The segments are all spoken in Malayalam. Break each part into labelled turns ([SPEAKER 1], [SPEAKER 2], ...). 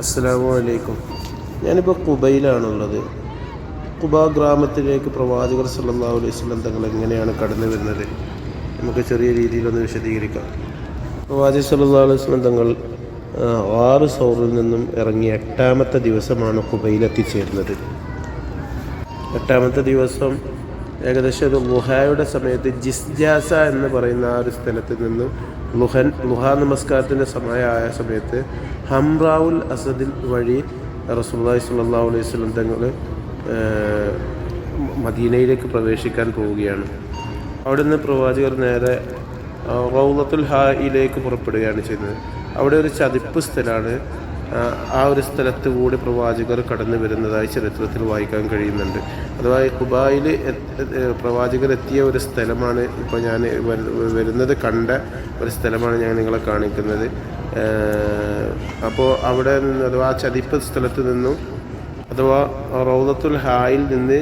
[SPEAKER 1] അസ്സാം വലൈക്കും ഞാനിപ്പോൾ കുബയിലാണുള്ളത് കുബ ഗ്രാമത്തിലേക്ക് പ്രവാചകർ സല്ലാ അലൈഹി വസല്ലം തങ്ങൾ എങ്ങനെയാണ് കടന്നു വരുന്നത്? നമുക്ക് ചെറിയ രീതിയിലൊന്ന് വിശദീകരിക്കാം. പ്രവാചകർ സല്ലാ അലൈഹി വസല്ലം തങ്ങൾ ആറ് സൗറിൽ നിന്നും ഇറങ്ങി എട്ടാമത്തെ ദിവസമാണ് കുബയിൽ എത്തിച്ചേരുന്നത്. എട്ടാമത്തെ ദിവസം ഏകദേശം ഒരു ഗുഹായുടെ സമയത്ത് ജിസ്ജാസ എന്ന് പറയുന്ന ആ ഒരു സ്ഥലത്ത് നിന്ന് ലുഹൻ ലുഹ നമസ്കാരത്തിന്റെ സമയമായ സമയത്ത് ഹംറാവുൽ അസദിൽ വഴി റസൂല്ലായി സ്വല്ലല്ലാഹു അലൈഹി സ്വലം തങ്ങൾ മദീനയിലേക്ക് പ്രവേശിക്കാൻ പോവുകയാണ്. അവിടെ നിന്ന് പ്രവാചകർ നേരെ റൗലത്തുൽ ഹായിലേക്ക് പുറപ്പെടുകയാണ് ചെയ്യുന്നത്. അവിടെ ഒരു ചതിപ്പ് സ്ഥലമാണ് ആ, ഒരു സ്ഥലത്ത് കൂടി പ്രവാചകർ കടന്നു വരുന്നതായി ചരിത്രത്തിൽ വായിക്കാൻ കഴിയുന്നുണ്ട്. അഥവാ ഹുബായിൽ പ്രവാചകർ എത്തിയ ഒരു സ്ഥലമാണ് ഇപ്പോൾ ഞാൻ വരുന്നത് കണ്ട ഒരു സ്ഥലമാണ് ഞാൻ നിങ്ങളെ കാണിക്കുന്നത്. അപ്പോൾ അവിടെ നിന്ന് അഥവാ ചതിപ്പ് സ്ഥലത്ത് നിന്നും അഥവാ റൗദത്തുൽ ഹായിൽ നിന്ന്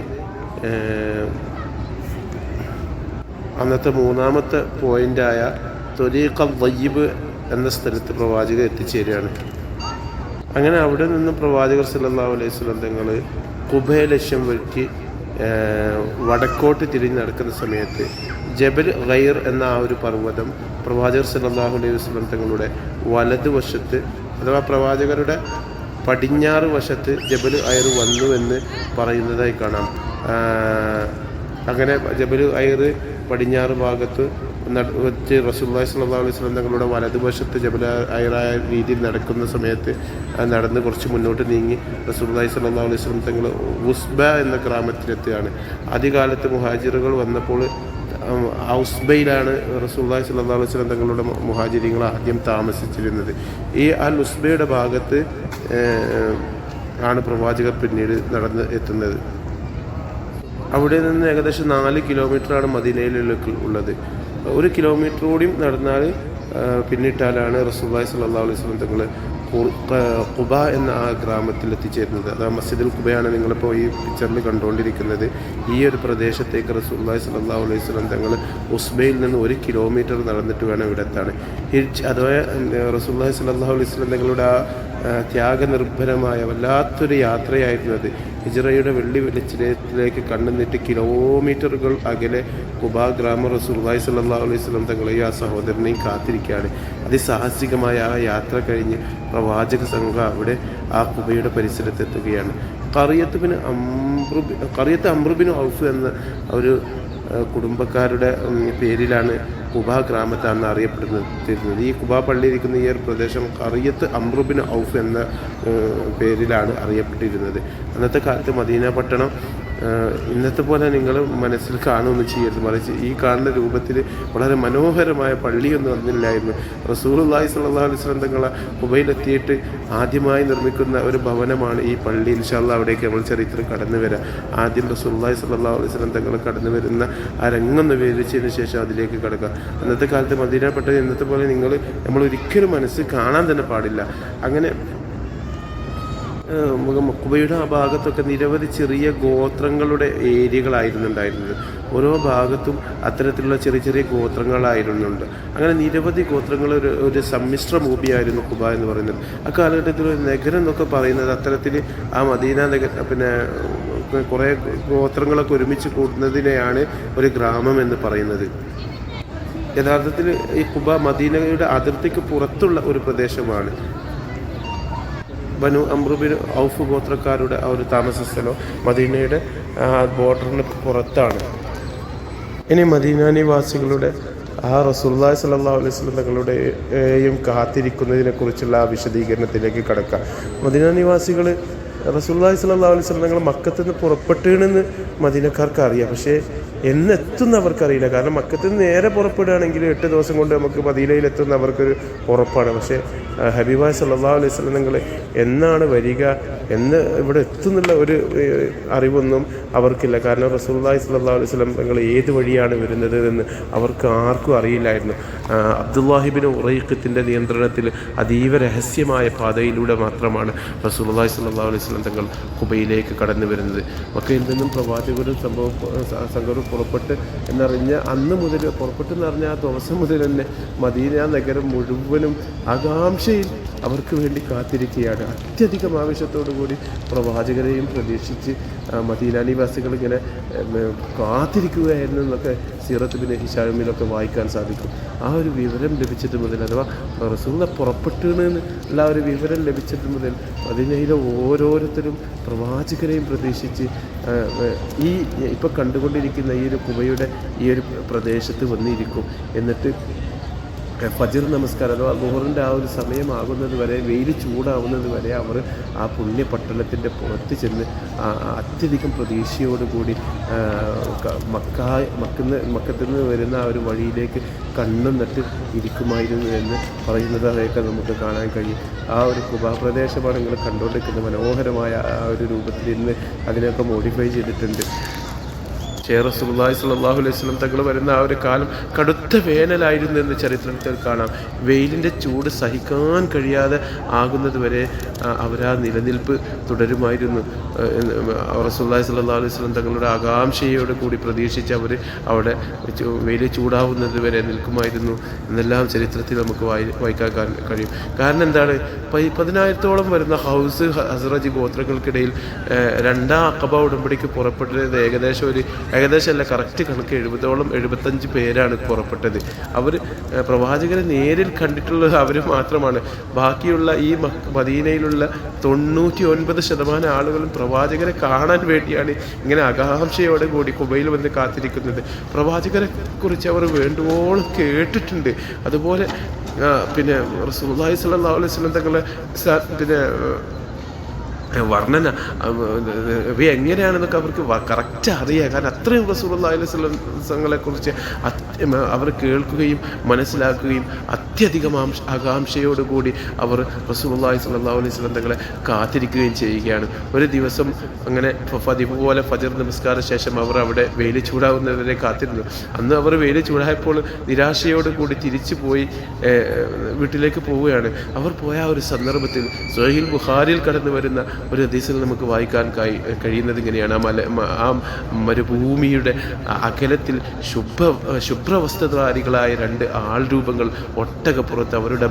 [SPEAKER 1] അന്നത്തെ മൂന്നാമത്തെ പോയിന്റായ തൊരീഖ വയ്യബ് എന്ന സ്ഥലത്ത് പ്രവാചകർ എത്തിച്ചേരുകയാണ്. അങ്ങനെ അവിടെ നിന്ന് പ്രവാചകർ സല്ലാ അലൈഹി സ്വലം തങ്ങൾ കുബയെ ലക്ഷ്യം വെച്ച് വടക്കോട്ട് തിരിഞ്ഞ് നടക്കുന്ന സമയത്ത് ജബൽ ഗൈർ എന്ന ആ ഒരു പർവതം പ്രവാചകർ സല്ലാഹു അലൈഹി വസല്ലം തങ്ങളുടെ വലതുവശത്ത് അഥവാ പ്രവാചകരുടെ പടിഞ്ഞാറ് വശത്ത് ജബൽ അയർ വന്നു എന്ന് പറയുന്നതായി കാണാം. അങ്ങനെ ജബൽ അയർ പടിഞ്ഞാറ് ഭാഗത്ത് വെച്ച് റസൂല്ലാ സ്വല്ലല്ലാഹു അലൈഹി വസല്ലം തങ്ങളുടെ വലതുവശത്ത് ജബല അയറായ രീതിയിൽ നടക്കുന്ന സമയത്ത് നടന്ന് കുറച്ച് മുന്നോട്ട് നീങ്ങി റസൂല്ലായി സ്വല്ലല്ലാഹു അലൈഹി വസല്ലം തങ്ങൾ ഉസ്ബ എന്ന ഗ്രാമത്തിലെത്തുകയാണ്. ആദ്യകാലത്ത് മുഹാജിറുകൾ വന്നപ്പോൾ ഉസ്ബയിലാണ് റസൂല്ലായി സ്വല്ലല്ലാഹു അലൈഹി വസല്ലം തങ്ങളുടെ മുഹാജിരിങ്ങൾ ആദ്യം താമസിച്ചിരുന്നത്. ഈ അൽ ഉസ്ബയുടെ ഭാഗത്ത് ആണ് പ്രവാചകർ പിന്നീട് നടന്ന് എത്തുന്നത്. അവിടെ നിന്ന് ഏകദേശം നാല് കിലോമീറ്ററാണ് മദീനയിലേക്ക് ഉള്ളത്. ഒരു കിലോമീറ്റർ കൂടിയും നടന്നാൽ പിന്നിട്ടാലാണ് റസുബായ് സല്ലല്ലാഹു അലൈഹി സ്വലം തങ്ങൾ കുബ എന്ന ആ ഗ്രാമത്തിൽ എത്തിച്ചേരുന്നത്. അത് ആ മസ്ജിദുൽ കുബയാണ് നിങ്ങളിപ്പോൾ ഈ പിക്ചറിൽ കണ്ടുകൊണ്ടിരിക്കുന്നത് ഈ ഒരു പ്രദേശത്തേക്ക് റസൂല്ലായി സല്ലല്ലാഹു അലൈഹി സ്വലം തങ്ങൾ ഉസ്ബയിൽ നിന്ന് ഒരു കിലോമീറ്റർ നടന്നിട്ട് വേണം ഇവിടെ എത്താണ് ഹിജ് അഥവാ റസൂല്ലായി സല്ലല്ലാഹു അലൈഹി സ്വലം തങ്ങളുടെ ആ, ത്യാഗനിർഭരമായ വല്ലാത്തൊരു യാത്രയായിരുന്നു അത്. ഹിജറയുടെ വെള്ളി വെളിച്ചിലേക്ക് കണ്ണുനീട്ടി കിലോമീറ്ററുകൾ അകലെ കുബാ ഗ്രാമ റസൂർലായി സല്ലാ അലൈഹി സ്വലം തങ്ങളെയും ആ സഹോദരനെയും കാത്തിരിക്കുകയാണ്. അതിസാഹസികമായ ആ യാത്ര കഴിഞ്ഞ് പ്രവാചക സംഘം അവിടെ ആ കുബയുടെ പരിസരത്തെത്തുകയാണ്. കറിയത്തുബിന് അമ്രുബി കറിയത്ത് അമ്രുബിന് ഔഫ് എന്ന ഒരു കുടുംബക്കാരുടെ പേരിലാണ് കുബ ഗ്രാമത്തെ അന്ന് അറിയപ്പെടുന്നത് ഈ കുബ പള്ളി ഇരിക്കുന്ന ഈ ഒരു പ്രദേശം കറിയത്ത് അമ്രുബിൻ ഔഫ് എന്ന പേരിലാണ് അറിയപ്പെട്ടിരുന്നത്. അന്നത്തെ കാലത്ത് മദീന പട്ടണം ഇന്നത്തെ പോലെ നിങ്ങൾ മനസ്സിൽ കാണുമെന്ന് ചെയ്യരുത്. മറിച്ച് ഈ കാണുന്ന രൂപത്തിൽ വളരെ മനോഹരമായ പള്ളിയൊന്നും അന്നില്ലായിരുന്നു സ്വല്ലല്ലാഹു അലൈഹി വസല്ലം തങ്ങളെ കുബയിലെത്തിയിട്ട് ആദ്യമായി നിർമ്മിക്കുന്ന ഒരു ഭവനമാണ് ഈ പള്ളി. ഇൻഷാല്ല അവിടേക്ക് നമ്മൾ ചരിത്രം കടന്നു വരാം. ആദ്യം സ്വല്ലല്ലാഹു അലൈഹി വസല്ലം തങ്ങൾ കടന്നു വരുന്ന ആ രംഗം വിവരിച്ചതിന് ശേഷം അതിലേക്ക് കടക്കുക അന്നത്തെ കാലത്ത് മദീനപ്പെട്ടത് ഇന്നത്തെ പോലെ നിങ്ങൾ നമ്മൾ ഒരിക്കലും മനസ്സ് കാണാൻ തന്നെ പാടില്ല. അങ്ങനെ കുബയുടെ ആ ഭാഗത്തൊക്കെ നിരവധി ചെറിയ ഗോത്രങ്ങളുടെ ഏരിയകളായിരുന്നു ഉണ്ടായിരുന്നത് ഓരോ ഭാഗത്തും അത്തരത്തിലുള്ള ചെറിയ ചെറിയ ഗോത്രങ്ങളായിരുന്നുണ്ട്. അങ്ങനെ നിരവധി ഗോത്രങ്ങൾ ഒരു ഒരു സമ്മിശ്ര ഭൂമിയായിരുന്നു കുബ എന്ന് പറയുന്നത്. ആ കാലഘട്ടത്തിൽ ഒരു നഗരം എന്നൊക്കെ പറയുന്നത് അത്തരത്തിൽ ആ മദീന നഗര പിന്നെ കുറേ ഗോത്രങ്ങളൊക്കെ ഒരുമിച്ച് കൂടുന്നതിനെയാണ് ഒരു ഗ്രാമം എന്ന് പറയുന്നത്. യഥാർത്ഥത്തിൽ ഈ കുബ മദീനയുടെ അതിർത്തിക്ക് പുറത്തുള്ള ഒരു പ്രദേശമാണ്. ബനു അമ്രുബിൻ ഔഫ് ഗോത്രക്കാരുടെ ആ ഒരു താമസ സ്ഥലം മദീനയുടെ ബോർഡറിന് പുറത്താണ്. ഇനി മദീന നിവാസികളുടെ ആ റസൂല്ലാ സല്ലല്ലാഹു അലൈഹി കാത്തിരിക്കുന്നതിനെക്കുറിച്ചുള്ള ആ വിശദീകരണത്തിലേക്ക് കടക്കാം. മദീന നിവാസികൾ റസൂല്ലാഹി സ്വല്ലാ അലൈഹി സ്വലം ഞങ്ങൾ മക്കത്ത് നിന്ന് പുറപ്പെട്ടുകയാണെന്ന് മദീനക്കാർക്ക് അറിയാം പക്ഷേ എന്നെത്തുന്ന അവർക്കറിയില്ല കാരണം മക്കത്ത് നിന്ന് നേരെ പുറപ്പെടുകയാണെങ്കിൽ എട്ട് ദിവസം കൊണ്ട് നമുക്ക് മദീനയിൽ എത്തുന്ന അവർക്കൊരു ഉറപ്പാണ്. പക്ഷേ ഹബീബായ് സല്ലാ അലൈഹി സ്വലം നിങ്ങൾ എന്നാണ് വരിക എന്ന് ഇവിടെ എത്തുന്നുള്ള ഒരു അറിവൊന്നും അവർക്കില്ല. കാരണം റസൂലുള്ളാഹി സ്വല്ലല്ലാഹു അലൈഹി സ്വലം നിങ്ങൾ ഏത് വഴിയാണ് വരുന്നത് എന്ന് അവർക്ക് ആർക്കും അറിയില്ലായിരുന്നു. അബ്ദുല്ലാഹിബിന് ഉറൈഖത്തിന്റെ നിയന്ത്രണത്തിൽ അതീവ രഹസ്യമായ പാതയിലൂടെ മാത്രമാണ് റസൂലുള്ളാഹി സ്വല്ലാ അലൈഹി വസല്ലം തങ്ങൾ കുബയിലേക്ക് കടന്നു വരുന്നത്. മക്കയിൽ നിന്നും പ്രവാചകരും സംഭവം സംഘവും പുറപ്പെട്ട് എന്നറിഞ്ഞ അന്ന് മുതൽ പുറപ്പെട്ടെന്നറിഞ്ഞ ആ ദിവസം മുതൽ തന്നെ മദീന നഗരം മുഴുവനും ആകാംക്ഷയിൽ അവർക്ക് വേണ്ടി കാത്തിരിക്കുകയാണ്. അത്യധികം ആവശ്യത്തോടു കൂടി പ്രവാചകരെയും പ്രതീക്ഷിച്ച് മദീനാനിവാസികൾ മദീന നിവാസികൾ ഇങ്ങനെ കാത്തിരിക്കുകയായിരുന്നു എന്നൊക്കെ സീറത്ത് ബിൻ ഹിഷാമിലൊക്കെ വായിക്കാൻ സാധിക്കും. ആ ഒരു വിവരം ലഭിച്ചത് മുതൽ അഥവാ റസൂല പുറപ്പെട്ടു ഉള്ള ഒരു വിവരം ലഭിച്ചത് മുതൽ മദീനയിലെ ഓരോരുത്തരും പ്രവാചകരെയും പ്രതീക്ഷിച്ച് ഈ ഇപ്പോൾ കണ്ടുകൊണ്ടിരിക്കുന്ന ഈ ഒരു കുബയുടെ ഈ ഒരു പ്രദേശത്ത് വന്നിരിക്കും. എന്നിട്ട് ഫജർ നമസ്കാരം അഥവാ ലുഹറിന്റെ ആ ഒരു സമയമാകുന്നത് വരെ വെയിൽ ചൂടാവുന്നത് വരെ അവർ ആ പുണ്യ പട്ടണത്തിന്റെ പുറത്ത് ചെന്ന് അത്യധികം പ്രതീക്ഷയോടുകൂടി മക്ക മക്കുന്ന മക്കത്തിൽ നിന്ന് വരുന്ന ആ ഒരു വഴിയിലേക്ക് കണ്ണും നട്ട് ഇരിക്കുമായിരുന്നു എന്ന് പറയുന്നത് അതൊക്കെ നമുക്ക് കാണാൻ കഴിയും. ആ ഒരു കുബാ പ്രദേശമാണ് നിങ്ങൾ കണ്ടുകൊണ്ടിരിക്കുന്ന മനോഹരമായ ആ ഒരു രൂപത്തിൽ ഇന്ന് അതിനൊക്കെ മോഡിഫൈ ചെയ്തിട്ടുണ്ട്. ഷെയർ റസൂലുള്ളാഹി സ്വല്ലല്ലാഹു അലൈഹി വസല്ലം തങ്ങൾ വരുന്ന ആ ഒരു കാലം കടുത്ത വേനലായിരുന്നു എന്ന് ചരിത്രത്തിൽ കാണാം. വെയിലിന്റെ ചൂട് സഹിക്കാൻ കഴിയാതെ ആകുന്നതുവരെ അവരാ നിലനിൽപ്പ് തുടരുമായിരുന്നു. റസൂലുള്ളാഹി സ്വല്ലല്ലാഹു അലൈഹി വസല്ലം തങ്ങളുടെ ആകാംക്ഷയോട് കൂടി പ്രതീക്ഷിച്ച് അവർ അവിടെ വെയിൽ ചൂടാവുന്നത് വരെ നിൽക്കുമായിരുന്നു. എന്നെല്ലാം ചരിത്രത്തിൽ നമുക്ക് വായി വായിക്കാൻ കഴിയും. കാരണം എന്താണ്? പതിനായിരത്തോളം വരുന്ന ഹൗസ് ഹസ്രജ് ഗോത്രങ്ങൾക്കിടയിൽ രണ്ടാം അക്കബ ഉടമ്പടിക്ക് പുറപ്പെട്ടത് ഏകദേശം ഒരു ഏകദേശം അല്ല കറക്റ്റ് കണക്ക് എഴുപതോളം എഴുപത്തഞ്ച് പേരാണ് പുറപ്പെട്ടത്. അവർ പ്രവാചകരെ നേരിൽ കണ്ടിട്ടുള്ളത് അവർ മാത്രമാണ്. ബാക്കിയുള്ള ഈ മദീനയിലുള്ള തൊണ്ണൂറ്റി ഒൻപത് ശതമാനം ആളുകളും പ്രവാചകരെ കാണാൻ വേണ്ടിയാണ് ഇങ്ങനെ ആകാംക്ഷയോടെ കൂടി കുബയിൽ വന്ന് കാത്തിരിക്കുന്നത്. പ്രവാചകരെ കുറിച്ച് അവർ വേണ്ടുവോളം കേട്ടിട്ടുണ്ട്. അതുപോലെ പിന്നെ റസൂലുള്ളാഹി സ്വല്ലല്ലാഹു അലൈഹി വസല്ലം തങ്ങളെ പിന്നെ വർണന ഇവ എങ്ങനെയാണെന്നൊക്കെ അവർക്ക് കറക്റ്റ് അറിയാം. കാരണം അത്രയും റസൂലുള്ളാഹിലെ കുറിച്ച് അവർ കേൾക്കുകയും മനസ്സിലാക്കുകയും അത്യധികം ആംശ ആകാംക്ഷയോടുകൂടി അവർ റസൂലുള്ളാഹി സ്വല്ലല്ലാഹു അലൈഹി വസല്ലം തങ്ങളെ കാത്തിരിക്കുകയും ചെയ്യുകയാണ്. ഒരു ദിവസം അങ്ങനെ പതിവ് പോലെ ഫജർ നമസ്കാര ശേഷം അവർ അവിടെ വെയിൽ ചൂടാവുന്നവരെ കാത്തിരുന്നു. അന്ന് അവർ വെയിൽ ചൂടായപ്പോൾ നിരാശയോടുകൂടി തിരിച്ചു പോയി വീട്ടിലേക്ക് പോവുകയാണ്. അവർ പോയ ഒരു സന്ദർഭത്തിൽ സുഹൈൽ ബുഹാരിൽ കടന്നു വരുന്ന ഒരു ഹദീസിൽ നമുക്ക് വായിക്കാൻ കഴി- കഴിയുന്നത് ഇങ്ങനെയാണ്. ആ മല ആ മരുഭൂമിയുടെ അകലത്തിൽ ശുഭ്ര ശുഭ്രവസ്ത്രധാരികളായ രണ്ട് ആൾ രൂപങ്ങൾ ഒട്ടകപ്പുറത്ത് അവരുടെ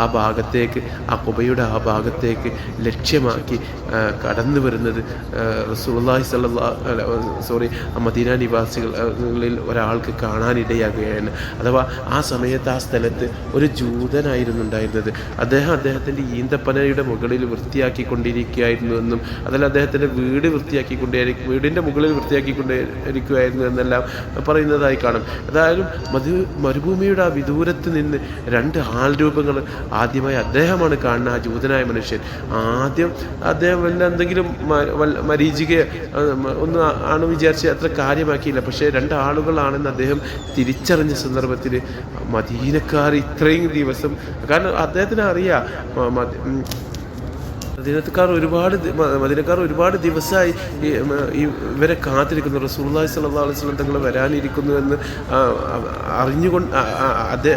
[SPEAKER 1] ആ ഭാഗത്തേക്ക് ആ കുബയുടെ ആ ഭാഗത്തേക്ക് ലക്ഷ്യമാക്കി കടന്നു വരുന്നത് റസൂലുള്ളാഹി സല്ലാ സോറി മദീന നിവാസികളിൽ ഒരാൾക്ക് കാണാനിടയാകുകയാണ്. അഥവാ ആ സമയത്ത് ആ സ്ഥലത്ത് ഒരു ജൂതനായിരുന്നു ഉണ്ടായിരുന്നത്. അദ്ദേഹം അദ്ദേഹത്തിന്റെ ഈന്തപ്പനയുടെ മുകളിൽ വൃത്തിയാക്കിക്കൊണ്ടിരിക്കുകയായിരുന്നു എന്നും അതല്ല അദ്ദേഹത്തിന്റെ വീട് വൃത്തിയാക്കിക്കൊണ്ടേ വീടിന്റെ മുകളിൽ വൃത്തിയാക്കിക്കൊണ്ടിരിക്കുകയായിരുന്നു എന്നെല്ലാം പറയുന്നതായി കാണും. ഏതായാലും മധു മരുഭൂമിയുടെ ആ വിദൂരത്ത് നിന്ന് രണ്ട് ആൾ രൂപങ്ങൾ ആദ്യമായി അദ്ദേഹമാണ് കാണുന്ന ആ ജൂതനായ മനുഷ്യൻ ആദ്യം അദ്ദേഹം വല്ല എന്തെങ്കിലും മരീചിക ഒന്ന് ആണ് വിചാരിച്ച് അത്ര കാര്യമാക്കിയില്ല. പക്ഷേ രണ്ട് ആളുകളാണെന്ന് അദ്ദേഹം തിരിച്ചറിഞ്ഞ സന്ദർഭത്തിൽ മദീനക്കാർ ഇത്രയും ദിവസം കാരണം അദ്ദേഹത്തിന് അറിയാം മദീനക്കാർ ഒരുപാട് മദീനക്കാർ ഒരുപാട് ദിവസമായി ഇവരെ കാത്തിരിക്കുന്നു. റസൂള്ളി സ്വല്ലല്ലാഹു അലൈഹി വസല്ലം തങ്ങൾ വരാനിരിക്കുന്നു എന്ന് അറിഞ്ഞുകൊണ്ട് ആ,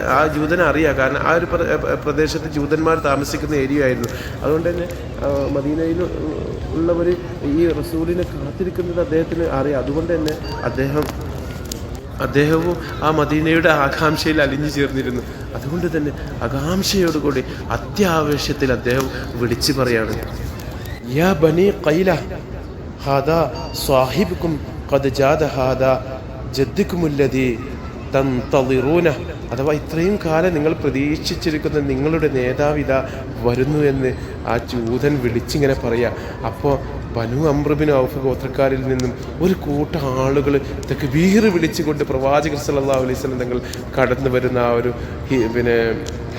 [SPEAKER 1] ആ, ജൂതനെ അറിയാം. കാരണം ആ ഒരു പ്ര- പ്ര- പ്രദേശത്ത് ജൂതന്മാർ താമസിക്കുന്ന ഏരിയ ആയിരുന്നു. അതുകൊണ്ട് തന്നെ മദീനയിൽ ഉള്ളവർ ഈ റസൂലിനെ കാത്തിരിക്കുന്നത് അദ്ദേഹത്തിന് അറിയാം. അതുകൊണ്ട് തന്നെ അദ്ദേഹം അദ്ദേഹവും ആ മദീനയുടെ ആകാംക്ഷയിൽ അലിഞ്ഞു ചേർന്നിരുന്നു. അതുകൊണ്ട് തന്നെ ആകാംക്ഷയോടുകൂടി അത്യാവശ്യത്തിൽ അദ്ദേഹം വിളിച്ചു പറയാണ്. യാ ബനി കൈല ഹാദാ സ്വാഹിബ്ക്കും ഖദ് ജാദ ഹാദാ ജദ്ദിക്കുമുല്ലതി തന്തളിറൂന അഥവാ ഇത്രയും കാലം നിങ്ങൾ പ്രതീക്ഷിച്ചിരിക്കുന്ന നിങ്ങളുടെ നേതാവിത വരുന്നു എന്ന് ആ ജൂതൻ വിളിച്ചിങ്ങനെ പറയാ. അപ്പോൾ ബനു അമ്രബിന് ഔഫ് ഗോത്രക്കാരിൽ നിന്നും ഒരു കൂട്ടം ആളുകൾ ഇതൊക്കെ വീറ് വിളിച്ചുകൊണ്ട് പ്രവാചകർ അലൈഹി വസല്ലം തങ്ങൾ കടന്നു വരുന്ന ആ ഒരു പിന്നെ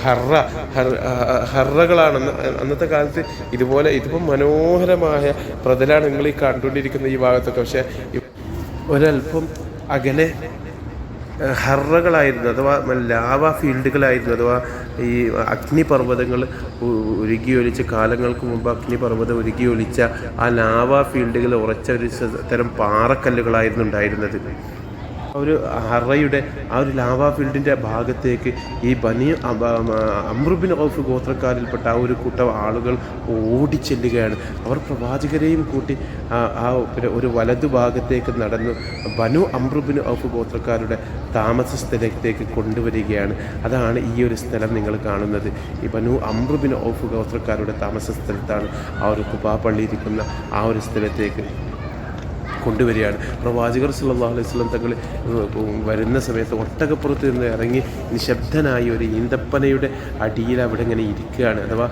[SPEAKER 1] ഹറ ഹർ- ആ, ആ, ഹറകളാണ് അന്നത്തെ കാലത്ത് ഇതുപോലെ ഇതിപ്പം മനോഹരമായ പ്രതലാണ് നിങ്ങൾ ഈ കണ്ടുകൊണ്ടിരിക്കുന്ന ഈ ഭാഗത്തൊക്കെ. പക്ഷേ ഒരല്പം അകലെ ഏഹ് ഹറകളായിരുന്നു അഥവാ ലാവ ഫീൽഡുകളായിരുന്നു അഥവാ ഈ അഗ്നിപർവതങ്ങൾ ഉരുകിയൊലിച്ച കാലങ്ങൾക്ക് മുമ്പ് അഗ്നിപർവതം ഉരുകിയൊലിച്ച ആ ലാവ ഫീൽഡുകൾ ഉറച്ച ഒരു തരം പാറക്കല്ലുകളായിരുന്നു ഉണ്ടായിരുന്നത്. ഒരു ഹറയുടെ ആ ഒരു ലാവ ഫീൽഡിന്റെ ഭാഗത്തേക്ക് ഈ ബനി അമ്രുബിൻ ഔഫ് ഗോത്രക്കാരിൽപ്പെട്ട ആ ഒരു കൂട്ടം ആളുകൾ ഓടിച്ചെല്ലുകയാണ്. അവർ പ്രവാചകരെയും കൂട്ടി ആ ഒരു വലതു ഭാഗത്തേക്ക് നടന്നു ബനു അമ്രുബിൻ ഔഫ് ഗോത്രക്കാരുടെ താമസ സ്ഥലത്തേക്ക് കൊണ്ടുവരികയാണ്. അതാണ് ഈ ഒരു സ്ഥലം നിങ്ങൾ കാണുന്നത്. ഈ ബനു അമ്രുബിൻ ഔഫ് ഗോത്രക്കാരുടെ താമസ സ്ഥലത്താണ് ആ ഒരു കുബാ ഇരിക്കുന്ന ആ ഒരു സ്ഥലത്തേക്ക് കൊണ്ടുവരികയാണ്. പ്രവാചകർ സല്ലല്ലാഹു അലൈഹി സ്വലം തങ്ങൾ വരുന്ന സമയത്ത് ഒട്ടകപ്പുറത്ത് നിന്ന് ഇറങ്ങി നിശബ്ദനായി ഒരു ഈന്തപ്പനയുടെ അടിയിൽ അവിടെ ഇങ്ങനെ ഇരിക്കുകയാണ്. അഥവാ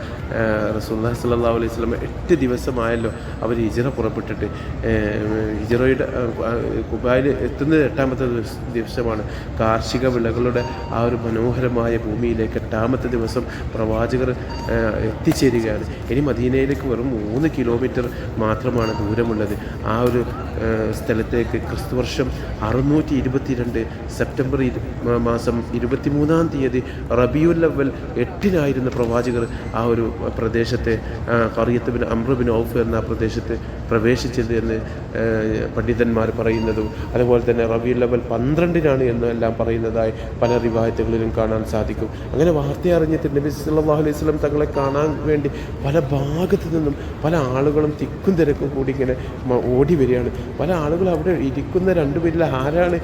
[SPEAKER 1] റസൂല്ലാ സല്ലല്ലാഹു അലൈഹി സ്വലം എട്ട് ദിവസമായല്ലോ അവർ ഹിജറ പുറപ്പെട്ടിട്ട് ഹിജറയുടെ കുബായിൽ എത്തുന്നത് എട്ടാമത്തെ ദിവസ- ദിവസമാണ്. കാർഷിക വിളകളുടെ ആ ഒരു മനോഹരമായ ഭൂമിയിലേക്ക് എട്ടാമത്തെ ദിവസം പ്രവാചകർ എത്തിച്ചേരുകയാണ്. ഇനി മദീനയിലേക്ക് വെറും മൂന്ന് കിലോമീറ്റർ മാത്രമാണ് ദൂരമുള്ളത്. ആ ഒരു സ്ഥലത്തേക്ക് ക്രിസ്തുവർഷം അറുന്നൂറ്റി ഇരുപത്തിരണ്ട് സെപ്റ്റംബർ മാസം ഇരുപത്തിമൂന്നാം തീയതി റബിയുൽ അവൽ എട്ടിനായിരുന്ന പ്രവാചകർ ആ ഒരു പ്രദേശത്തെ കറിയത്തുബിൻ അമ്രുബിൻ ഔഫ് എന്ന പ്രദേശത്ത് പ്രവേശിച്ചത് എന്ന് പണ്ഡിതന്മാർ പറയുന്നതും അതുപോലെ തന്നെ റബിയുൽ അവൽ പന്ത്രണ്ടിനാണ് എന്ന് എല്ലാം പറയുന്നതായി പല റിവായത്തുകളിലും കാണാൻ സാധിക്കും. അങ്ങനെ വാർത്ത അറിഞ്ഞിട്ട് നബി സല്ലല്ലാഹു അലൈഹി സ്വലം തങ്ങളെ കാണാൻ വേണ്ടി പല ഭാഗത്തു നിന്നും പല ആളുകളും തിക്കും തിരക്കും കൂടി ഇങ്ങനെ ഓടി വരികയാണ്. പല ആളുകൾ അവിടെ ഇരിക്കുന്ന രണ്ടുപേരിൽ ആരാണ്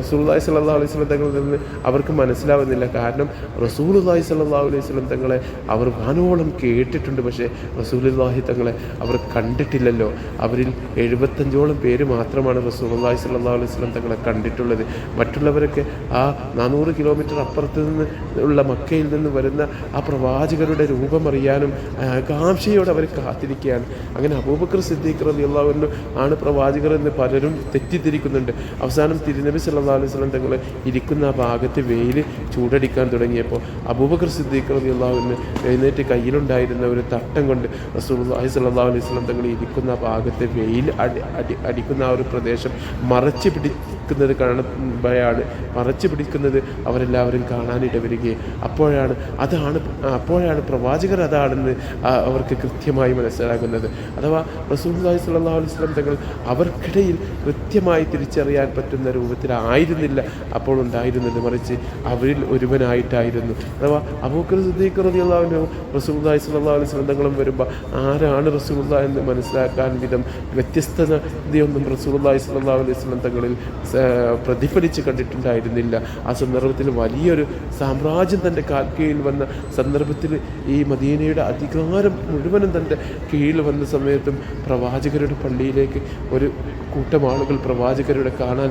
[SPEAKER 1] റസൂൽദായ് സല്ലാ അലൈഹി സ്വലം തങ്ങളിൽ അവർക്ക് മനസ്സിലാവുന്നില്ല. കാരണം റസൂലുള്ളാഹി സല്ലാ അലൈഹി സ്വലം തങ്ങളെ അവർ വാനോളം കേട്ടിട്ടുണ്ട് പക്ഷേ റസൂലുള്ളാഹി തങ്ങളെ അവർ കണ്ടിട്ടില്ലല്ലോ. അവരിൽ എഴുപത്തഞ്ചോളം പേര് മാത്രമാണ് റസൂലുള്ളാഹി സല്ലാ അലൈഹി സ്വലം തങ്ങളെ കണ്ടിട്ടുള്ളത്. മറ്റുള്ളവരൊക്കെ ആ നാനൂറ് കിലോമീറ്റർ അപ്പുറത്ത് നിന്ന് ഉള്ള മക്കയിൽ നിന്ന് വരുന്ന ആ പ്രവാചകരുടെ രൂപമറിയാനും ആകാംക്ഷയോടെ അവർ കാത്തിരിക്കുകയാണ്. അങ്ങനെ അബൂബക്കർ സിദ്ദീഖ് റളിയല്ലാഹു അൻഹു ആണ് പ്രവാചകർ എന്ന് പലരും തെറ്റിദ്ധരിക്കുന്നുണ്ട്. അവസാനം തിരുനബി സല്ലല്ലാഹു അലൈഹി വസല്ലം തങ്ങൾ ഇരിക്കുന്ന ആ ഭാഗത്ത് വെയിൽ ചൂടടിക്കാൻ തുടങ്ങിയപ്പോൾ അബൂബക്കർ സിദ്ദീഖ് റളിയല്ലാഹു അള്ളാഹുവിന് എഴുന്നേറ്റ് കയ്യിലുണ്ടായിരുന്ന ഒരു തട്ടം കൊണ്ട് റസൂലുള്ളാഹി സ്വല്ലല്ലാഹു അലൈഹി വസല്ലം തങ്ങൾ ഇരിക്കുന്ന ഭാഗത്ത് വെയിൽ അടി അടി അടിക്കുന്ന ആ ഒരു പ്രദേശം മറച്ചു പിടിക്കുന്നത് കാണുമ്പോഴാണ് മറച്ചു പിടിക്കുന്നത് അവരെല്ലാവരും കാണാനിട വരികയും. അപ്പോഴാണ് അതാണ് അപ്പോഴാണ് പ്രവാചകർ അതാണെന്ന് അവർക്ക് കൃത്യമായി മനസ്സിലാകുന്നത്. അഥവാ റസൂലുള്ളാഹി സ്വല്ലല്ലാഹു അലൈഹി വസല്ലം തങ്ങൾ അവർക്കിടയിൽ കൃത്യമായി തിരിച്ചറിയാൻ പറ്റുന്ന രൂപത്തിലായിരുന്നില്ല അപ്പോൾ ഉണ്ടായിരുന്നത് മറിച്ച് അവരിൽ ഒരുവനായിട്ടായിരുന്നു. അഥവാ അബൂക്കർ സിദ്ദീഖ് റസൂലുള്ളാഹി സ്വല്ലല്ലാഹു അലൈഹി വസല്ലം തങ്ങളും വരുമ്പോൾ ആരാണ് റസൂൽ എന്ന് മനസ്സിലാക്കാൻ വിധം വ്യത്യസ്തതയൊന്നും റസൂലുള്ളാഹി സ്വല്ലാ അലൈഹി വസല്ലം തങ്ങളിൽ പ്രതിഫലിച്ച് കണ്ടിട്ടുണ്ടായിരുന്നില്ല. ആ സന്ദർഭത്തിൽ വലിയൊരു സാമ്രാജ്യം തന്റെ കാൽ കീഴിൽ വന്ന സന്ദർഭത്തിൽ ഈ മദീനയുടെ അധികാരം മുഴുവനും തന്റെ കീഴിൽ വന്ന സമയത്തും പ്രവാചകരുടെ പള്ളിയിലേക്ക് ഒരു കൂട്ടം ആളുകൾ പ്രവാചകരുടെ കാണാൻ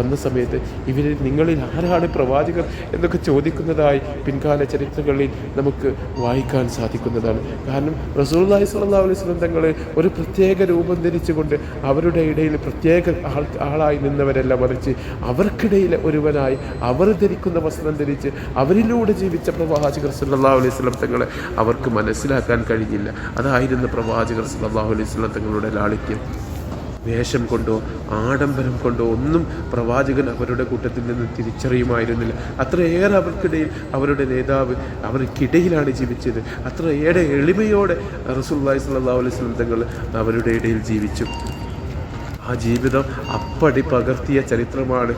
[SPEAKER 1] വന്ന സമയത്ത് ഇവരിൽ നിങ്ങളിൽ ആരാണ് പ്രവാചകർ എന്നൊക്കെ ചോദിക്കുന്നതായി പിൻകാല ചരിത്രങ്ങളിൽ നമുക്ക് വായിക്കാൻ സാധിക്കുന്നതാണ്. കാരണം റസൂലുള്ളാഹി സ്വല്ലല്ലാഹു അലൈഹി വസല്ലം തങ്ങൾ ഒരു പ്രത്യേക രൂപം ധരിച്ചുകൊണ്ട് അവരുടെ ഇടയിൽ പ്രത്യേക ആളായി നിന്നവരല്ല മറിച്ച് അവർക്കിടയിലെ ഒരുവനായി അവർ ധരിക്കുന്ന വസ്ത്രം ധരിച്ച് അവരിലൂടെ ജീവിച്ച പ്രവാചകർ സല്ലാ അലൈഹി സ്വലം തങ്ങളെ അവർക്ക് മനസ്സിലാക്കാൻ കഴിഞ്ഞില്ല. അതായിരുന്നു പ്രവാചകർ സല്ലല്ലാഹു അലൈഹി സ്വലം തങ്ങളുടെ ലാളിത്യം. വേഷം കൊണ്ടോ ആഡംബരം കൊണ്ടോ ഒന്നും പ്രവാചകൻ അവരുടെ കൂട്ടത്തിൽ നിന്ന് തിരിച്ചറിയുമായിരുന്നില്ല. അത്രയേറെ അവർക്കിടയിൽ അവരുടെ നേതാവ് അവർക്കിടയിലാണ് ജീവിച്ചത്. അത്രയേറെ എളിമയോടെ റസൂലുള്ളാഹി സ്വല്ലല്ലാഹു അലൈഹി വസല്ലം തങ്ങൾ അവരുടെ ഇടയിൽ ജീവിച്ചു. ആ ജീവിതം അപ്പടി പകർത്തിയ ചരിത്രമാണ്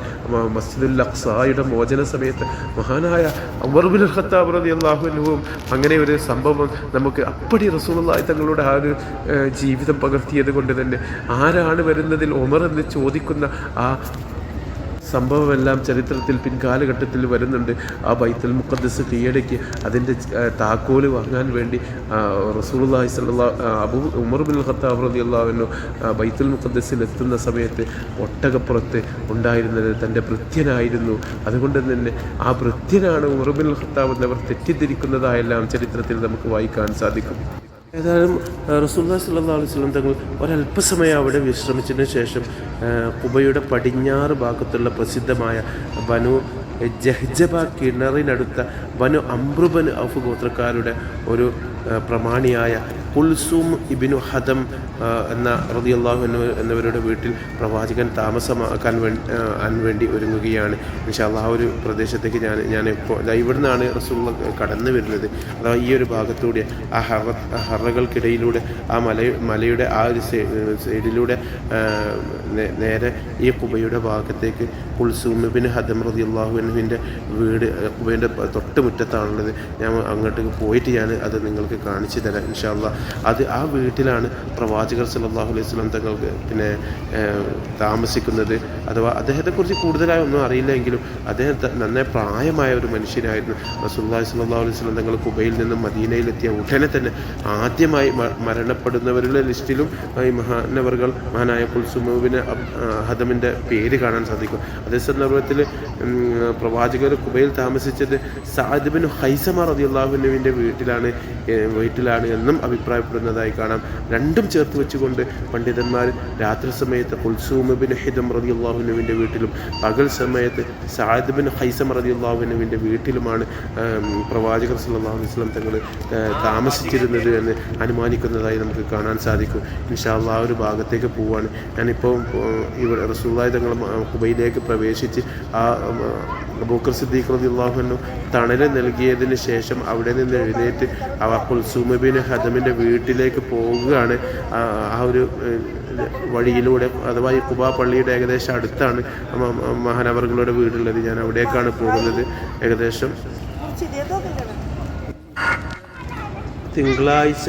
[SPEAKER 1] മസ്ജിദുൽ അക്സായുടെ മോചന സമയത്ത്. മഹാനായ അമർബുൽ ഖത്താബ് റതി അള്ളാഹുനുവും അങ്ങനെ ഒരു സംഭവം നമുക്ക് അപ്പടി റസൂലുള്ളാഹി തങ്ങളുടെ ആ ഒരു ജീവിതം പകർത്തിയത് കൊണ്ട് തന്നെ ആരാണ് വരുന്നതിൽ ഉമർ എന്ന് ചോദിക്കുന്ന ആ സംഭവമെല്ലാം ചരിത്രത്തിൽ പിൻകാലഘട്ടത്തിൽ വരുന്നുണ്ട്. ആ ബൈത്തുൽ മുഖദ്ദസ് കീഴടക്കി അതിന്റെ താക്കോൽ വാങ്ങാൻ വേണ്ടി റസൂലുള്ളാഹി സ്വല്ലല്ലാ അബു ഉമർ ബിൻ ഖത്താബ് റളിയല്ലാഹു അൻഹു ബൈത്തുൽ മുക്കദ്സിൽ എത്തുന്ന സമയത്ത് ഒട്ടകപ്പുറത്ത് ഉണ്ടായിരുന്നത് തന്റെ ഭൃത്യനായിരുന്നു. അതുകൊണ്ട് തന്നെ ആ ഭൃത്യനാണ് ഉമർ ബിൻ ഖത്താബ് എന്നവർ തെറ്റിദ്ധരിക്കുന്നതായെല്ലാം ചരിത്രത്തിൽ നമുക്ക് വായിക്കാൻ സാധിക്കും. ഏതായാലും റസൂല്ലാ സല്ലല്ലാഹു അലൈഹി വസല്ലം തങ്ങൾ ഒരല്പസമയം അവിടെ വിശ്രമിച്ചതിന് ശേഷം കുബയുടെ പടിഞ്ഞാറ് ഭാഗത്തുള്ള പ്രസിദ്ധമായ വനു ജഹ്ജബ കിണറിനടുത്ത വനു അമ്രുബൻ ഔഫ് ഗോത്രക്കാരുടെ ഒരു പ്രമാണിയായ കുൽസൂം ഇബിനു ഹദം എന്ന റളിയല്ലാഹു എന്ന എന്നവരുടെ വീട്ടിൽ പ്രവാചകൻ താമസമാക്കാൻ വേണ്ടി വേണ്ടി ഒരുങ്ങുകയാണ്. ഇൻഷാല്ല ആ ഒരു പ്രദേശത്തേക്ക് ഞാൻ ഞാൻ ഇപ്പോൾ ഇവിടെ ഇവിടുന്നാണ് റസൂള്ള കടന്നു വരുന്നത്. അതാ ഈ ഒരു ഭാഗത്തൂടെ ആ ഹറ ഹറകൾക്കിടയിലൂടെ ആ മല മലയുടെ ആ ഒരു സൈഡിലൂടെ നേരെ ഈ കുബയുടെ ഭാഗത്തേക്ക് കുൽസൂമിബിൻ ഹദം റതി അള്ളാഹുവിന്റെ വീട് കുബയുടെ തൊട്ട് മുറ്റത്താണുള്ളത് ഞാൻ അങ്ങോട്ടേക്ക് പോയിട്ട് ഞാൻ അത് നിങ്ങൾക്ക് കാണിച്ചു തരാം ഇൻഷാല്ല അത് ആ വീട്ടിലാണ് പ്രവാചകർ സല്ലല്ലാഹു അലൈഹി സ്വലം തങ്ങൾക്ക് പിന്നെ താമസിക്കുന്നത്. അഥവാ അദ്ദേഹത്തെക്കുറിച്ച് കൂടുതലായി ഒന്നും അറിയില്ലെങ്കിലും അദ്ദേഹം നന്നായി നന്നേ പ്രായമായ ഒരു മനുഷ്യനായിരുന്നു. റസൂലുള്ളാഹി സ്വല്ലാഹു അലൈഹി സ്വലം തങ്ങൾ കുബയിൽ നിന്നും മദീനയിലെത്തിയ ഉടനെ തന്നെ ആദ്യമായി മരണപ്പെടുന്നവരുടെ ലിസ്റ്റിലും ഈ മഹാനവറുകൾ മഹാനായ കുൽസുമുവിന് ഹദമിന്റെ പേര് കാണാൻ സാധിക്കും. അതേ സന്ദർഭത്തിൽ പ്രവാചകർ കുബയിൽ താമസിച്ചത് സാദിബിൻ ഹൈസമ റതിയുള്ളാഹുവിന്റെ വീട്ടിലാണ് വീട്ടിലാണ് എന്നും അഭിപ്രായപ്പെടുന്നതായി കാണാം. രണ്ടും ചേർത്ത് വെച്ചുകൊണ്ട് പണ്ഡിതന്മാർ രാത്രി സമയത്ത് കുൽസൂമബിൻ ഹിദം റതി അള്ളാഹുനുവിന്റെ വീട്ടിലും പകൽ സമയത്ത് സാഹിദ്ബിൻ ഹൈസം റതി അള്ളാഹുനുവിന്റെ വീട്ടിലുമാണ് പ്രവാചകർ സല്ലല്ലാഹു വസ്ലം തങ്ങൾ താമസിച്ചിരുന്നത് എന്ന് അനുമാനിക്കുന്നതായി നമുക്ക് കാണാൻ സാധിക്കും. ഇൻഷാല്ല ആ ഒരു ഭാഗത്തേക്ക് പോവുകയാണ് ഞാനിപ്പോൾ ഇവിടെ റസൂല്ലായി തങ്ങൾ കുബൈയിലേക്ക് പ്രവേശിച്ച് ആ ബൂക്കർ സിദ്ദീഖ് റതി റളിയല്ലാഹു തണൽ നൽകിയതിന് ശേഷം അവിടെ നിന്ന് എഴുന്നേറ്റ് അവ കുൽസൂമബിൻ ഹദമിന്റെ വീട്ടിലേക്ക് പോകുകയാണ്. ആ ഒരു വഴിയിലൂടെ അഥവാ ഈ കുബാ പള്ളിയുടെ ഏകദേശം അടുത്താണ് മഹാനവർകളുടെ വീടുള്ളത്. ഞാൻ അവിടേക്കാണ് പോകുന്നത്. ഏകദേശം തിങ്കളാഴ്ച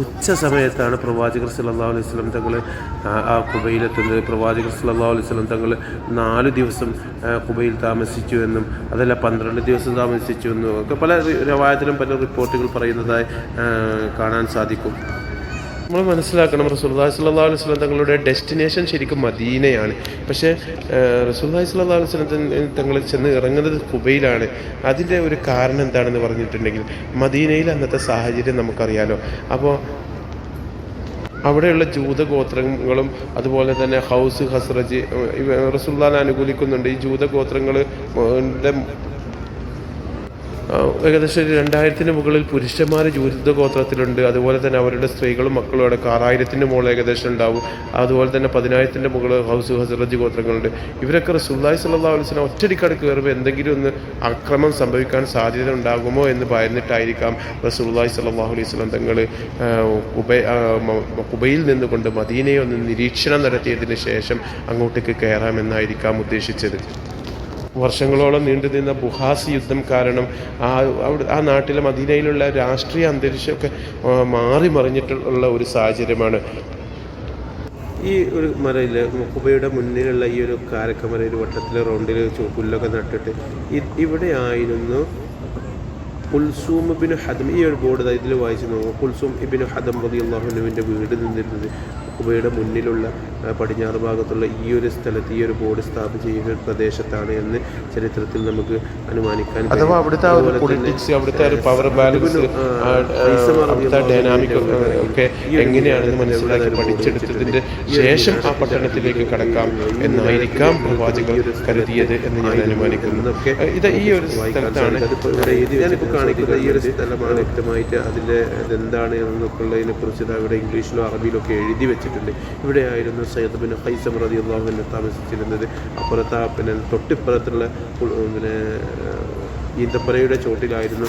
[SPEAKER 1] ഉച്ച സമയത്താണ് പ്രവാചകർ സല്ലല്ലാഹു അലൈഹി സ്വലം തങ്ങൾ ആ കുബയിലെത്തുന്നത്. പ്രവാചകർ സല്ലല്ലാഹു അലൈഹി സ്വലം തങ്ങൾ നാല് ദിവസം കുബയിൽ താമസിച്ചു എന്നും അതല്ല പന്ത്രണ്ട് ദിവസം താമസിച്ചു എന്നും ഒക്കെ പല രവായത്തിലും പല റിപ്പോർട്ടുകൾ പറയുന്നതായി കാണാൻ സാധിക്കും. നമ്മൾ മനസ്സിലാക്കണം റസൂലുള്ളാഹി സ്വല്ലാ അലൈഹി സ്വലം തങ്ങളുടെ ഡെസ്റ്റിനേഷൻ ശരിക്കും മദീനയാണ്. പക്ഷേ റസൂൽദാഹി സ്വല്ലാ അലൈഹി സ്വലം തങ്ങൾ ചെന്ന് ഇറങ്ങുന്നത് കുബയിലാണ് അതിന്റെ ഒരു കാരണം എന്താണെന്ന് പറഞ്ഞിട്ടുണ്ടെങ്കിൽ മദീനയിൽ അന്നത്തെ സാഹചര്യം നമുക്കറിയാലോ. അപ്പോൾ അവിടെയുള്ള ജൂതഗോത്രങ്ങളും അതുപോലെ തന്നെ ഹൗസ് ഹസ്രജ് റസുല്ലാൻ അനുകൂലിക്കുന്നുണ്ട്. ഈ ജൂതഗോത്രങ്ങൾ ആ, ഏകദേശം രണ്ടായിരത്തിന് മുകളിൽ പുരുഷന്മാർ ജൂത ഗോത്രത്തിലുണ്ട് അതുപോലെ തന്നെ അവരുടെ സ്ത്രീകളും മക്കളും അടക്കം ആറായിരത്തിന്റെ മുകളിൽ ഏകദേശം ഉണ്ടാവും. അതുപോലെ തന്നെ പതിനായിരത്തിന്റെ മുകളിൽ ഹൗസ് ഹസറജ് ഗോത്രങ്ങളുണ്ട്. ഇവരൊക്കെ റസുല്ലായി സല്ലാ അലിസ്ലാം ഒറ്റടിക്കട് കയറുമ്പോൾ എന്തെങ്കിലും ഒന്ന് അക്രമം സംഭവിക്കാൻ സാധ്യത ഉണ്ടാകുമോ എന്ന് ഭയന്നിട്ടായിരിക്കാം റസൂല്ലായി സല്ലാഹു അലൈഹി സ്വലം തങ്ങൾ കുബയിൽ നിന്നുകൊണ്ട് മദീനയെ ഒന്ന് നിരീക്ഷണം നടത്തിയതിന് ശേഷം അങ്ങോട്ടേക്ക് കയറാമെന്നായിരിക്കാം ഉദ്ദേശിച്ചത്. വർഷങ്ങളോളം നീണ്ടു നിന്ന ബുഹാസ് യുദ്ധം കാരണം ആ അവിടെ ആ നാട്ടിലെ മദീനയിലുള്ള രാഷ്ട്രീയ അന്തരീക്ഷമൊക്കെ മാറി മറിഞ്ഞിട്ടുള്ള ഒരു സാഹചര്യമാണ്. ഈ ഒരു മരയിൽ കുബയുടെ മുന്നിലുള്ള ഈ ഒരു കാരക്കമര ഒരു വട്ടത്തിലെ റൗണ്ടിൽ പുല്ലൊക്കെ നട്ടിട്ട് ഇവിടെ ആയിരുന്നു കുൽസൂം ഇബിന് ഹദം. ഈ ഒരു ബോർഡ് ഇതിൽ വായിച്ചു നോക്കും. കുൽസൂം ഇബിന് ഹദം റതി അള്ളാഹുനുവിന്റെ വീട് നിന്നിരുന്നത്. കുബയുടെ മുന്നിലുള്ള പടിഞ്ഞാറ് ഭാഗത്തുള്ള ഈ ഒരു സ്ഥലത്ത് ഈ ഒരു ബോർഡ് സ്ഥാപിച്ച ഈ ഒരു പ്രദേശത്താണ് എന്ന് ചരിത്രത്തിൽ നമുക്ക് അനുമാനിക്കാൻ.
[SPEAKER 2] അഥവാ അവിടുത്തെ ഒരു പൊളിറ്റിക്സ് അവിടുത്തെ ഒരു പവർ ബാലൻസ്
[SPEAKER 1] ആ,
[SPEAKER 2] അവിടുത്തെ ഡൈനാമിക് ഒക്കെ എങ്ങനെയാണെന്ന് മനസ്സിലാക്കി പഠിച്ചെടുത്തതിന്റെ ശേഷം ആ പട്ടണത്തിലേക്ക് കടക്കാം എന്നായിരിക്കാം പ്രവാചകർ കരുതിയത് എന്ന് ഞാൻ അനുമാനിക്കുന്നു. ഇത് ഈ ഒരു സ്ഥലത്താണ്
[SPEAKER 1] ഇവിടെ ഞാനിപ്പോൾ കാണിക്കുന്ന ഈ ഒരു സ്ഥലമാണ് വ്യക്തമായിട്ട് അതിന്റെ ഇതെന്താണ് എന്നൊക്കെ ഉള്ളതിനെ കുറിച്ച് അവിടെ ഇംഗ്ലീഷിലോ അറബിയിലോ ഒക്കെ എഴുതി വെച്ചിട്ടുണ്ട്. ഇവിടെയായിരുന്നു സയ്യദ് ബിൻ ഹൈസം റതി അള്ളാഹുവിനെ താമസിച്ചിരുന്നത്. അപ്പുറത്ത് പിന്നെ തൊട്ടിപ്പുറത്തുള്ള പിന്നെ ഈന്തപ്പനയുടെ ചോട്ടിലായിരുന്നു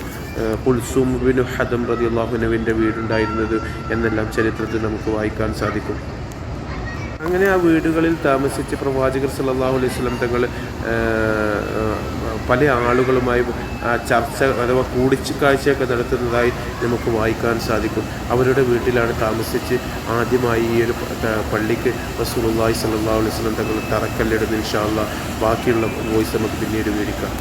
[SPEAKER 1] കുൽസും ബിൻ ഹദം റതി അള്ളാഹുനവിന്റെ വീടുണ്ടായിരുന്നത് എന്നെല്ലാം ചരിത്രത്തിൽ നമുക്ക് വായിക്കാൻ സാധിക്കും. അങ്ങനെ ആ വീടുകളിൽ താമസിച്ച് പ്രവാചകർ സല്ലല്ലാഹു അലൈഹി വസല്ലം തങ്ങൾ പല ആളുകളുമായി ചർച്ച അഥവാ കൂടിക്കാഴ്ചയൊക്കെ നടത്തുന്നതായി നമുക്ക് വായിക്കാൻ സാധിക്കും. അവരുടെ വീട്ടിലാണ് താമസിച്ച് ആദ്യമായി ഈ ഒരു പള്ളിക്ക് റസൂലുള്ളാഹി സ്വല്ലല്ലാഹു അലൈഹി വസല്ലം തങ്ങൾ തറക്കല്ലിടുന്ന അള്ളാഹ് ബാക്കിയുള്ള വോയിസ് നമുക്ക് പിന്നീട് വിവരിക്കാം.